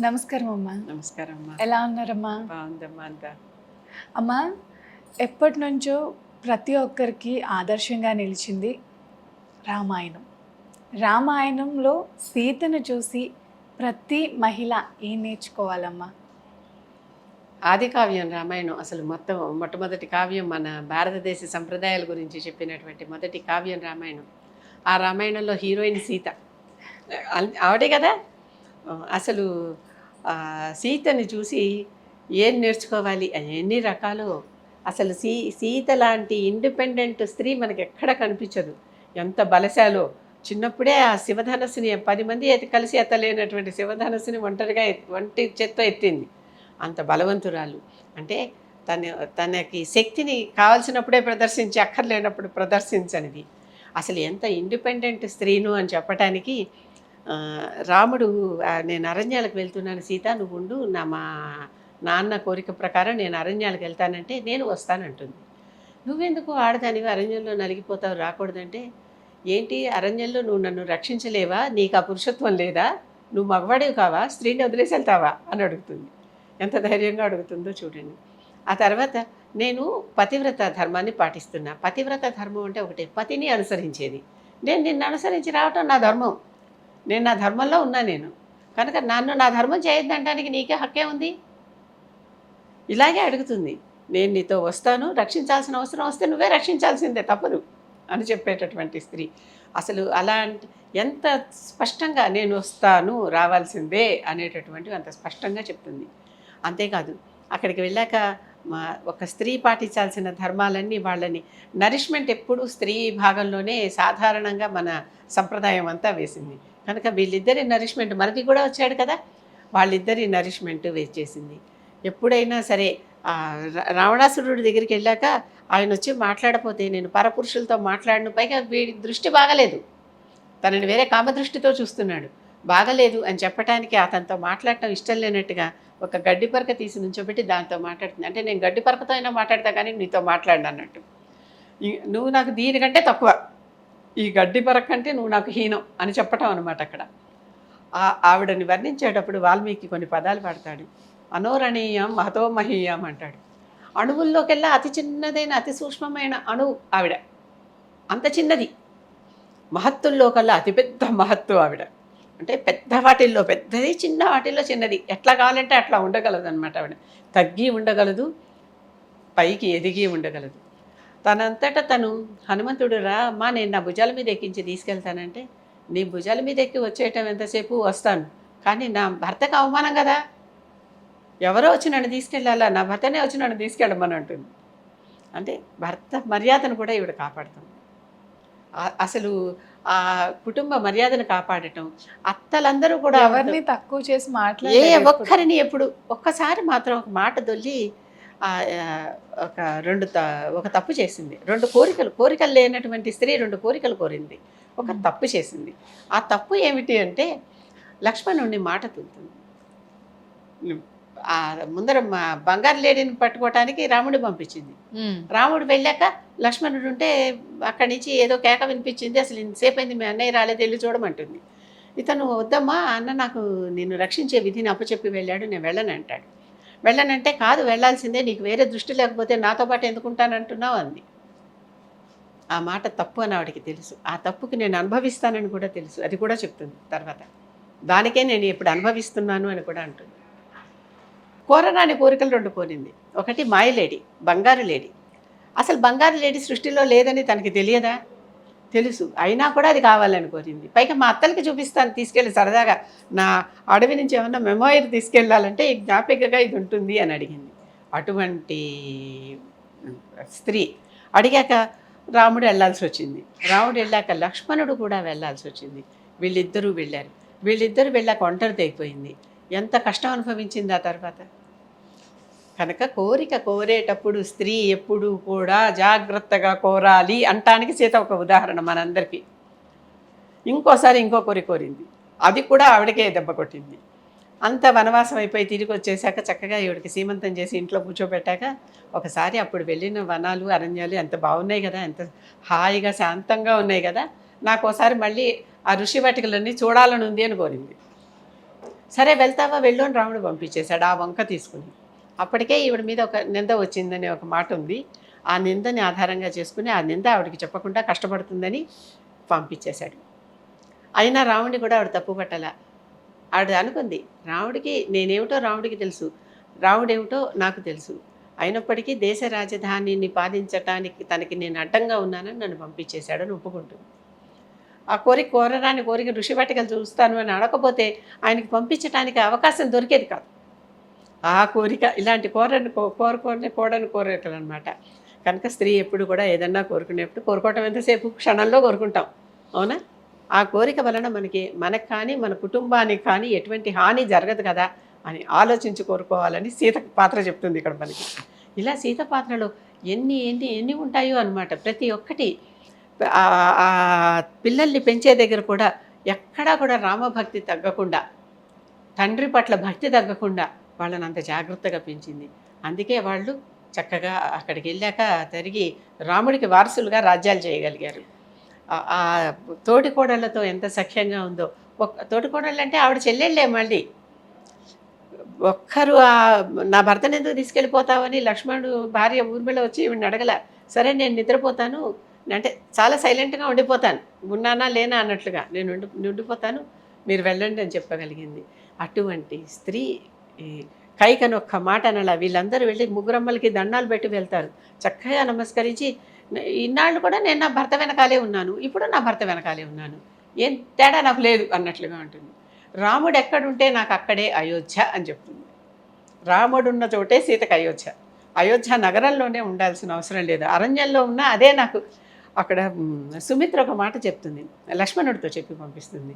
నమస్కారం అమ్మా నమస్కారం అమ్మా ఎలా ఉన్నారమ్మా? బాగుందమ్మా అంతా. అమ్మా ఎప్పటి నుంచో ప్రతి ఒక్కరికి ఆదర్శంగా నిలిచింది రామాయణం. రామాయణంలో సీతను చూసి ప్రతి మహిళ ఏం నేర్చుకోవాలమ్మా? ఆది కావ్యం రామాయణం అసలు మొత్తం మొట్టమొదటి కావ్యం మన భారతదేశ సంప్రదాయాల గురించి చెప్పినటువంటి మొదటి కావ్యం రామాయణం. ఆ రామాయణంలో హీరోయిన్ సీత. ఆవిడే కదా? అసలు సీతని చూసి ఏం నేర్చుకోవాలి? ఎన్ని రకాలు? అసలు సీ సీత లాంటి ఇండిపెండెంట్ స్త్రీ మనకి ఎక్కడ కనిపించదు? ఎంత బలశాలో. చిన్నప్పుడే ఆ శివధనస్సుని పది మంది ఎత్తి కలిసి ఎత్తలేనటువంటి శివధనస్సుని ఒంటరిగా ఒంటి చెత్త ఎత్తింది. అంత బలవంతురాలు. అంటే తన తనకి శక్తిని కావాల్సినప్పుడే ప్రదర్శించి అక్కర్లేనప్పుడు ప్రదర్శించనిది. అసలు ఎంత ఇండిపెండెంట్ స్త్రీను అని చెప్పటానికి రాముడు నేను అరణ్యాలకు వెళ్తున్నాను సీత నువ్వు ఉండు నా మా నాన్న కోరిక ప్రకారం నేను అరణ్యాలకు వెళ్తానంటే నేను వస్తానంటుంది. నువ్వెందుకు ఆడదానివి అరణ్యంలో నలిగిపోతావు రాకూడదంటే? ఏంటి? అరణ్యంలో నువ్వు నన్ను రక్షించలేవా? నీకు ఆ పురుషత్వం లేదా? నువ్వు మగవాడివి కావా? స్త్రీని వదిలేసి వెళ్తావా? అని అడుగుతుంది. ఎంత ధైర్యంగా అడుగుతుందో చూడండి. ఆ తర్వాత నేను పతివ్రత ధర్మాన్ని పాటిస్తున్నా. పతివ్రత ధర్మం అంటే ఒకటే పతిని అనుసరించేది. నేను నిన్ను అనుసరించి రావటం నా ధర్మం. నేను నా ధర్మంలో ఉన్నా నేను. కనుక నన్ను నా ధర్మం చేయొద్దంటానికి నీకే హక్కే ఉంది? ఇలాగే అడుగుతుంది. నేను నీతో వస్తాను రక్షించాల్సిన అవసరం వస్తే నువ్వే రక్షించాల్సిందే తప్పదు అని చెప్పేటటువంటి స్త్రీ. అసలు అలాంటి ఎంత స్పష్టంగా నేను వస్తాను రావాల్సిందే అనేటటువంటివి అంత స్పష్టంగా చెప్తుంది. అంతేకాదు అక్కడికి వెళ్ళాక మా ఒక స్త్రీ పాటించాల్సిన ధర్మాలన్నీ వాళ్ళని నరిష్మెంట్ ఎప్పుడూ స్త్రీ భాగంలోనే సాధారణంగా మన సంప్రదాయం అంతా వేసింది. కనుక వీళ్ళిద్దరి నరిష్మెంట్ మనకి కూడా వచ్చాడు కదా. వాళ్ళిద్దరి నరిష్మెంట్ వేచేసింది ఎప్పుడైనా సరే రావణాసురుడి దగ్గరికి వెళ్ళాక ఆయన వచ్చి మాట్లాడపోతే నేను పరపురుషులతో మాట్లాడిన పైగా వీడి దృష్టి బాగలేదు. తనని వేరే కామదృష్టితో చూస్తున్నాడు. బాగలేదు అని చెప్పడానికి అతనితో మాట్లాడటం ఇష్టం లేనట్టుగా ఒక గడ్డి పరక తీసి నుంచోబెట్టి దాంతో మాట్లాడుతుంది. అంటే నేను గడ్డి పరకతో అయినా మాట్లాడతా కానీ నీతో మాట్లాడినట్టు అన్నట్టు. నువ్వు నాకు దీనికంటే తక్కువ. ఈ గడ్డి పరక కంటే నువ్వు నాకు హీనం అని చెప్పటం అనమాట అక్కడ. ఆ- ఆవిడని వర్ణించేటప్పుడు వాల్మీకి కొన్ని పదాలు పడతాడు. అనోరణీయం మహతోమహీయం అంటాడు. అణువుల్లోకెల్లా అతి చిన్నదైన అతి సూక్ష్మమైన అణువు ఆవిడ. అంత చిన్నది. మహత్తుల్లో కల్లా అతిపెద్ద మహత్తు ఆవిడ. అంటే పెద్ద వాటిల్లో పెద్దది చిన్న వాటిల్లో చిన్నది. ఎట్లా కావాలంటే అట్లా ఉండగలదు అనమాట ఆవిడ. తగ్గి ఉండగలదు పైకి ఎదిగి ఉండగలదు. తనంతట తను హనుమంతుడు రా అమ్మా నేను నా భుజాల మీద ఎక్కించి తీసుకెళ్తానంటే నీ భుజాల మీద ఎక్కి వచ్చేయటం ఎంతసేపు వస్తాను. కానీ నా భర్తకు అవమానం కదా. ఎవరో వచ్చి నన్ను తీసుకెళ్ళాలా? నా భర్తనే వచ్చి నన్ను తీసుకెళ్ళమని అంటుంది. అంటే భర్త మర్యాదను కూడా ఈవిడ కాపాడుతుంది. అసలు ఆ కుటుంబ మర్యాదను కాపాడటం అత్తలందరూ కూడా ఎవరిని తక్కువ చేసి ఏ మాట్లాడలేదు ఒక్కరిని ఎప్పుడు ఒక్కసారి మాత్రం ఒక మాట దొల్లి ఒక రెండు త ఒక తప్పు చేసింది. రెండు కోరికలు కోరికలు లేనటువంటి స్త్రీ రెండు కోరికలు కోరింది. ఒక. తప్పు చేసింది. ఆ తప్పు ఏమిటి అంటే లక్ష్మణుడిని మాట తులుతుంది ఆ ముందర మా బంగారు లేడీని పట్టుకోవటానికి రాముడు పంపించింది. రాముడు వెళ్ళాక లక్ష్మణుడు ఉంటే అక్కడి నుంచి ఏదో కేక వినిపించింది. అసలు ఇంతసేపు అయింది మీ అన్నయ్య రాలేదు వెళ్ళి చూడమంటుంది. ఇతను వద్దమ్మా అన్న నాకు నిన్ను రక్షించే విధిని అప్పచెప్పి వెళ్ళాడు నేను వెళ్ళను అంటాడు. వెళ్ళనంటే కాదు వెళ్ళాల్సిందే. నీకు వేరే దృష్టి లేకపోతే నాతో పాటు ఎందుకుంటానంటున్నావు అంది. ఆ మాట తప్పు అని ఆవిడకి తెలుసు. ఆ తప్పుకి నేను అనుభవిస్తానని కూడా తెలుసు. అది కూడా చెప్తుంది తర్వాత. దానికే నేను ఇప్పుడు అనుభవిస్తున్నాను అని కూడా అంటుంది. కోరరాని కోరికలు రెండు కోరింది ఒకటి మాయ లేడీ బంగారు లేడీ. అసలు బంగారు లేడీ సృష్టిలో లేదని తనకి తెలియదా? తెలుసు. అయినా కూడా అది కావాలని కోరింది. పైగా మా అత్తలకి చూపిస్తాను తీసుకెళ్ళి సరదాగా. నా అడవి నుంచి ఏమన్నా మెమోయర్ తీసుకెళ్ళాలంటే ఈ జ్ఞాపికగా ఇది ఉంటుంది అని అడిగింది. అటువంటి స్త్రీ అడిగాక రాముడు వెళ్ళాల్సి వచ్చింది. రాముడు వెళ్ళాక లక్ష్మణుడు కూడా వెళ్ళాల్సి వచ్చింది. వీళ్ళిద్దరూ వెళ్ళారు. వీళ్ళిద్దరూ వెళ్ళాక ఒంటరిది అయిపోయింది. ఎంత కష్టం అనుభవించింది ఆ తర్వాత? కనుక కోరిక కోరేటప్పుడు స్త్రీ ఎప్పుడూ కూడా జాగ్రత్తగా కోరాలి అంటానికి సీత ఒక ఉదాహరణ మనందరికీ. ఇంకోసారి ఇంకో కోరి కోరింది. అది కూడా ఆవిడకే దెబ్బ కొట్టింది. అంత వనవాసం అయిపోయి తిరిగి వచ్చేసాక చక్కగా ఈవిడికి సీమంతం చేసి ఇంట్లో కూర్చోబెట్టాక ఒకసారి అప్పుడు వెళ్ళిన వనాలు అరణ్యాలు ఎంత బాగున్నాయి కదా ఎంత హాయిగా శాంతంగా ఉన్నాయి కదా నాకు ఒకసారి మళ్ళీ ఆ ఋషి వాటికలన్నీ చూడాలని ఉంది అని కోరింది. సరే వెళ్తావా వెళ్ళు అని రాముడు పంపించేశాడు. ఆ వంక తీసుకుని అప్పటికే ఈవిడ మీద ఒక నింద వచ్చిందని ఒక మాట ఉంది. ఆ నిందని ఆధారంగా చేసుకుని ఆ నింద ఆవిడకి చెప్పకుండా కష్టపడుతుందని పంపించేశాడు. అయినా రాముడిని కూడా ఆవిడ తప్పు పట్టాల. ఆవిడ అనుకుంది రాముడికి నేనేమిటో రాముడికి తెలుసు. రాముడేమిటో నాకు తెలుసు. అయినప్పటికీ దేశ రాజధానిని పాలించటానికి తనకి నేను అడ్డంగా ఉన్నానని నన్ను పంపించేశాడని ఒప్పుకుంటుంది. ఆ కోరిక కోరరాని కోరిక ఋషి పట్టికలు చూస్తాను అని అడగకపోతే ఆయనకి పంపించడానికి అవకాశం దొరికేది కాదు. ఆ కోరిక ఇలాంటి కోరని కో- కోరుకోని కోడని కోరికలు అనమాట కనుక స్త్రీ ఎప్పుడు కూడా ఏదన్నా కోరుకునేప్పుడు కోరుకోవటం ఎంతసేపు? క్షణంలో కోరుకుంటాం. అవునా? ఆ కోరిక వలన మనకి మనకు కానీ మన కుటుంబానికి కానీ ఎటువంటి హాని జరగదు కదా అని ఆలోచించి కోరుకోవాలని సీత పాత్ర చెప్తుంది ఇక్కడ మనకి. ఇలా సీత పాత్రలో ఎన్ని ఎన్ని ఎన్ని ఉంటాయో అనమాట. ప్రతి ఒక్కటి. పిల్లల్ని పెంచే దగ్గర కూడా ఎక్కడా కూడా రామభక్తి తగ్గకుండా తండ్రి పట్ల భక్తి తగ్గకుండా వాళ్ళని అంత జాగ్రత్తగా పెంచింది. అందుకే వాళ్ళు చక్కగా అక్కడికి వెళ్ళాక తిరిగి రాముడికి వారసులుగా రాజ్యాలు చేయగలిగారు. ఆ- తోటికోడళ్ళతో ఎంత సఖ్యంగా ఉందో. ఒక్క తోటికోడళ్ళు అంటే ఆవిడ చెల్లెళ్ళే మళ్ళీ. ఒక్కరు ఆ నా భర్తను ఎందుకు తీసుకెళ్ళిపోతావని లక్ష్మణుడు భార్య ఊర్మిళ వచ్చి ఈవిడ అడగల. సరే నేను నిద్రపోతాను. అంటే చాలా సైలెంట్గా ఉండిపోతాను. ఉన్నానా లేనా అన్నట్లుగా. నేను ఉండి ఉండిపోతాను మీరు వెళ్ళండి అని చెప్పగలిగింది. అటువంటి స్త్రీ కైకని ఒక్క మాట అనలా. వీళ్ళందరూ వెళ్ళి ముగ్గురమ్మలకి దండాలు పెట్టి వెళ్తారు. చక్కగా నమస్కరించి ఇన్నాళ్ళు కూడా నేను నా భర్త వెనకాలే ఉన్నాను. ఇప్పుడు నా భర్త వెనకాలే ఉన్నాను. ఏం తేడా నాకు లేదు అన్నట్లుగా ఉంటుంది. రాముడు ఎక్కడుంటే నాకు అక్కడే అయోధ్య అని చెప్తుంది. రాముడు ఉన్న చోటే సీతకు అయోధ్య. అయోధ్య నగరంలోనే ఉండాల్సిన అవసరం లేదు. అరణ్యంలో ఉన్నా అదే నాకు అక్కడ సుమిత్ర ఒక మాట చెప్తుంది. లక్ష్మణుడితో చెప్పి పంపిస్తుంది.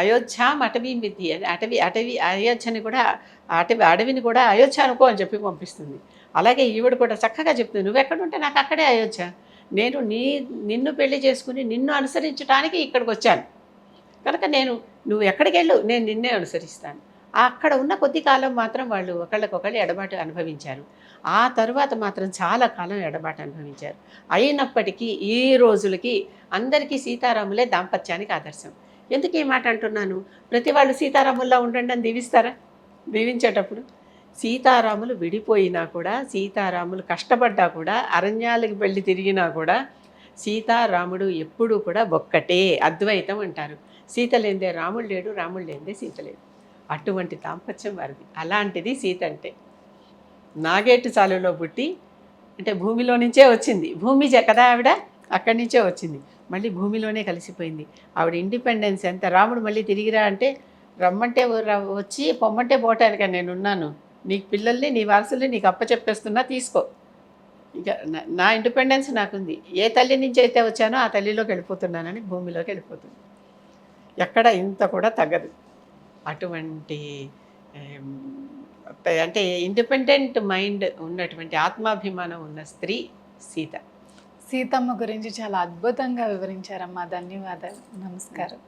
అయోధ్య అటవీ విధి అటవీ అటవీ అయోధ్యని కూడా అటవీ అడవిని కూడా అయోధ్య అనుకో అని చెప్పి పంపిస్తుంది. అలాగే ఈవిడ కూడా చక్కగా చెప్తుంది. నువ్వు ఎక్కడుంటే నాకు అక్కడే అయోధ్య. నేను నీ నిన్ను పెళ్ళి చేసుకుని నిన్ను అనుసరించడానికి ఇక్కడికి వచ్చాను. కనుక నేను నువ్వు ఎక్కడికి వెళ్ళు నేను నిన్నే అనుసరిస్తాను. అక్కడ ఉన్న కొద్ది కాలం మాత్రం వాళ్ళు ఒకళ్ళకొకళ్ళు ఎడబాటు అనుభవించారు. ఆ తరువాత మాత్రం చాలా కాలం ఎడబాటు అనుభవించారు. అయినప్పటికీ ఈ రోజులకి అందరికీ సీతారాములే దాంపత్యానికి ఆదర్శం. ఎందుకు ఈ మాట అంటున్నాను? ప్రతి వాళ్ళు సీతారాముల్లా ఉండండి అని దీవిస్తారా? దీవించేటప్పుడు సీతారాములు విడిపోయినా కూడా సీతారాములు కష్టపడ్డా కూడా అరణ్యాలకు వెళ్ళి తిరిగినా కూడా సీతారాముడు ఎప్పుడూ కూడా ఒక్కటే అద్వైతం అంటారు. సీత లేదే రాముడు లేడు రాముడు లేదే సీత లేదు. అటువంటి దాంపత్యం వారిది. అలాంటిది సీత అంటే. నాగేటు చాలులో పుట్టి అంటే భూమిలో నుంచే వచ్చింది. భూమి జ- కదా ఆవిడ? అక్కడి నుంచే వచ్చింది. మళ్ళీ భూమిలోనే కలిసిపోయింది. ఆవిడ ఇండిపెండెన్స్ ఎంత? రాముడు మళ్ళీ తిరిగిరా అంటే రమ్మంటే వచ్చి పొమ్మంటే పోవటానిక నేను ఉన్నాను. నీకు పిల్లల్ని నీ వారసుల్ని నీకు అప్ప చెప్పేస్తున్నా తీసుకో. ఇక నా- నా ఇండిపెండెన్స్ నాకుంది. ఏ తల్లి నుంచి అయితే వచ్చానో ఆ తల్లిలోకి వెళ్ళిపోతున్నానని భూమిలోకి వెళ్ళిపోతుంది. ఎక్కడ ఇంత కూడా తగ్గదు. అటువంటి ఏం, అంటే ఇండిపెండెంట్ మైండ్ ఉన్నటువంటి ఆత్మాభిమానం ఉన్న స్త్రీ సీత. సీతమ్మ గురించి చాలా అద్భుతంగా వివరించారమ్మా. ధన్యవాదాలు. నమస్కారం.